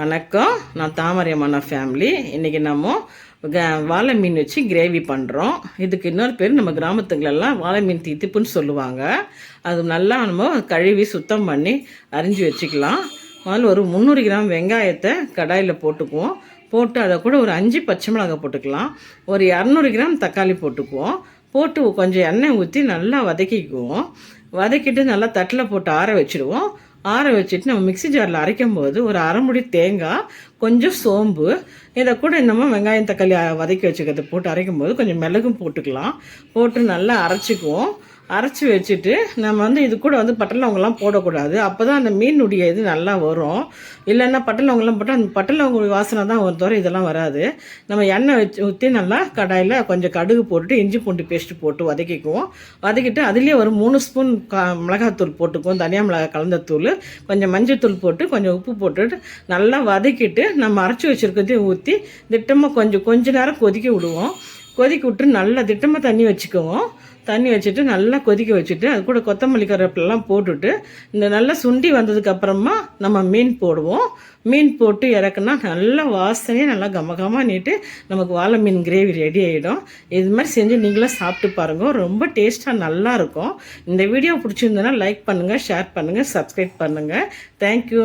வணக்கம். நான் தாமரை அம்மனா ஃபேமிலி இன்றைக்கி நம்ம க- வாழை மீன் வச்சு கிரேவி பண்ணுறோம் இதுக்கு இன்னொரு பேர் நம்ம கிராமத்துங்களெல்லாம் வாழை மீன் தீத்துப்புன்னு சொல்லுவாங்க. அது நல்லா நம்ம கழுவி சுத்தம் பண்ணி அரிஞ்சு வச்சுக்கலாம். முதல்ல ஒரு முந்நூறு கிராம் வெங்காயத்தை கடாயில் போட்டுக்குவோம். போட்டு அதை கூட ஒரு அஞ்சு பச்சை மிளகாய் போட்டுக்கலாம். ஒரு இரநூறு கிராம் தக்காளி போட்டுக்குவோம். போட்டு கொஞ்சம் எண்ணெய் ஊற்றி நல்லா வதக்கிக்குவோம். வதக்கிட்டு நல்லா தட்டில் போட்டு ஆற வச்சுடுவோம். ஆற வச்சுட்டு நம்ம மிக்ஸி ஜாரில் அரைக்கும் போது ஒரு அரை முடி தேங்காய் கொஞ்சம் சோம்பு இதை கூட இன்னமும் வெங்காயம் தக்காளி வதக்கி வச்சுக்கிறது போட்டு அரைக்கும் போது கொஞ்சம் மிளகும் போட்டுக்கலாம். போட்டு நல்லா அரைச்சிக்குவோம். அரைச்சி வச்சுட்டு நம்ம வந்து இது கூட வந்து பட்டலவங்கெல்லாம் போடக்கூடாது. அப்போ தான் அந்த மீனுடைய இது நல்லா வரும். இல்லைன்னா பட்டலவங்கெல்லாம் போட்டால் அந்த பட்டலவங்க வாசனை தான் ஒரு தவிர இதெல்லாம் வராது. நம்ம எண்ணெய் வச்சு ஊற்றி நல்லா கடாயில் கொஞ்சம் கடுகு போட்டுட்டு இஞ்சி பூண்டு பேஸ்ட்டு போட்டு வதக்கிக்குவோம். வதக்கிட்டு அதுலேயே ஒரு மூணு ஸ்பூன் கா மிளகாத்தூள் போட்டுக்குவோம். தனியா மிளகாய் கலந்த தூள் கொஞ்சம் மஞ்சள் தூள் போட்டு கொஞ்சம் உப்பு போட்டுட்டு நல்லா வதக்கிட்டு நம்ம அரைச்சி வச்சுருக்கிறதையும் ஊற்றி திட்டமாக கொஞ்சம் கொஞ்ச நேரம் கொதிக்க விடுவோம். கொதிக்க விட்டு நல்லா திட்டமாக தண்ணி வச்சுக்குவோம். தண்ணி வச்சுட்டு நல்லா கொதிக்க வச்சுட்டு அது கூட கொத்தமல்லி கருவேப்பிலாம் போட்டுட்டு இந்த நல்லா சுண்டி வந்ததுக்கப்புறமா நம்ம மீன் போடுவோம். மீன் போட்டு இறக்குனா நல்லா வாசனையே நல்லா கமகமாக நீட்டு நமக்கு வாழை மீன் கிரேவி ரெடி ஆகிடும் இது மாதிரி செஞ்சு நீங்களும் சாப்பிட்டு பாருங்கள் ரொம்ப டேஸ்ட்டாக நல்லாயிருக்கும் இந்த வீடியோ பிடிச்சிருந்ததுன்னா லைக் பண்ணுங்கள் ஷேர் பண்ணுங்கள் சப்ஸ்கிரைப் பண்ணுங்கள் தேங்க்யூ